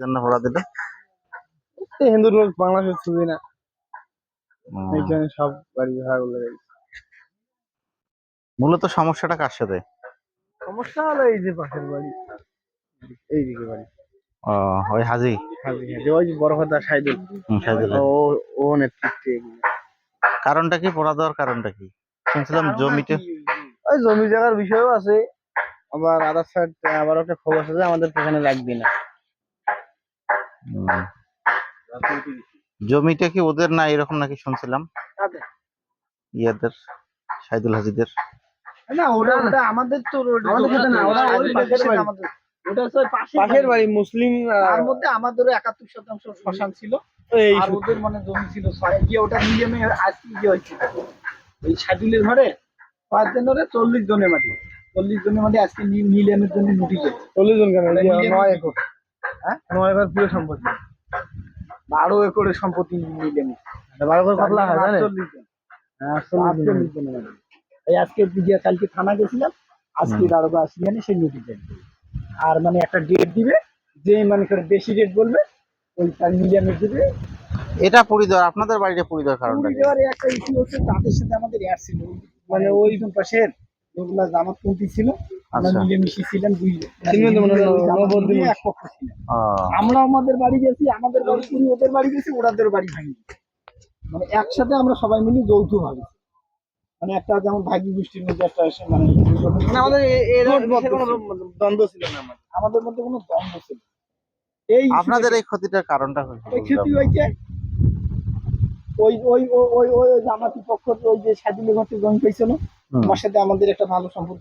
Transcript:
জন্য দিল? হিন্দু লোক বাংলাদেশের ছবি না। এই জন্য সব বাড়ি ভাড়া গুলো মূলত সমস্যাটা কার সাথে? সমস্যা হলো এই যে পাশের বাড়ি। এইদিকে বাড়ি। ও ওই হাজি? হাজি হাজি। ওই বড় কথা সাইদুল। সাইদুল। ও ও নেতৃত্বে কারণটা কি? পড়া দেওয়ার কারণটা কি? শুনছিলাম জমিতে ওই জমি জায়গার বিষয়ও আছে। আবার আদার সাইড আবার একটা খবর আছে যে আমাদের এখানে লাগবে না। জমিটা কি ওদের না এরকম নাকি শুনছিলাম? ইয়াদের সাইদুল হাজিদের। না ওটা ওটা আমাদের তো আমাদের না ওরা ওই পাশের বাড়ি। ওটা হচ্ছে পাশের বাড়ি। মুসলিম তার মধ্যে আমাদেরও একাত্তর শতাংশ শ্মশান ছিল। আর ওদের মানে জমি ছিল। ছয় গিয়ে ওটা নিয়মে আজকে কি হয়েছিল ওই সাদুলের ঘরে পাঁচ জনের চল্লিশ জনের মাটি। চল্লিশ জনের মাটি আজকে নিলামের জন্য নোটিশ চল্লিশ জন কেন? নয় একর। হ্যাঁ? নয় একর পুরো সম্পত্তি। বারো একরের সম্পত্তি নিলামে বারো একর হয় জন। হ্যাঁ, আটচল্লিশ জন। মাটি এই আজকে গিয়ে কালকে থানা গেছিলাম আজকে দারোগা আসি জানি সেই নোটিশ দেবে আর মানে একটা ডেট দিবে যে মানে করে বেশি রেট বলবে ওই তার নিলামে দিবে। এটা পরিদর আপনাদের বাড়িতে পরিদর কারণটা কি? একটা ইস্যু হচ্ছে তাদের সাথে আমাদের অ্যাড ছিল। মানে ওই পাশের যেগুলা জামাত কমিটি ছিল আমরা আচ্ছা। মিলেমিশে ছিলাম দুই এক পক্ষ ছিলাম। আমরা আমাদের বাড়ি গেছি আমাদের বাড়ি পুরি ওদের বাড়ি গেছি ওরাদের বাড়ি ভাঙি মানে একসাথে আমরা সবাই মিলে যৌথ ভাবে মানে একটা যেমন ভাগি গোষ্ঠীর মধ্যে একটা এসে মানে মানে আমাদের। দ্বন্দ্ব ছিল না আমাদের আমাদের মধ্যে কোনো দ্বন্দ্ব ছিল এই আপনাদের এই ক্ষতিটার কারণটা হয়েছে ক্ষতি হয়েছে ওই ওই ওই ওই ওই জামাতি পক্ষ ওই যে সাদিলে ঘরতে জমি পাইছিল হুম। আমার সাথে আমাদের একটা ভালো সম্পর্ক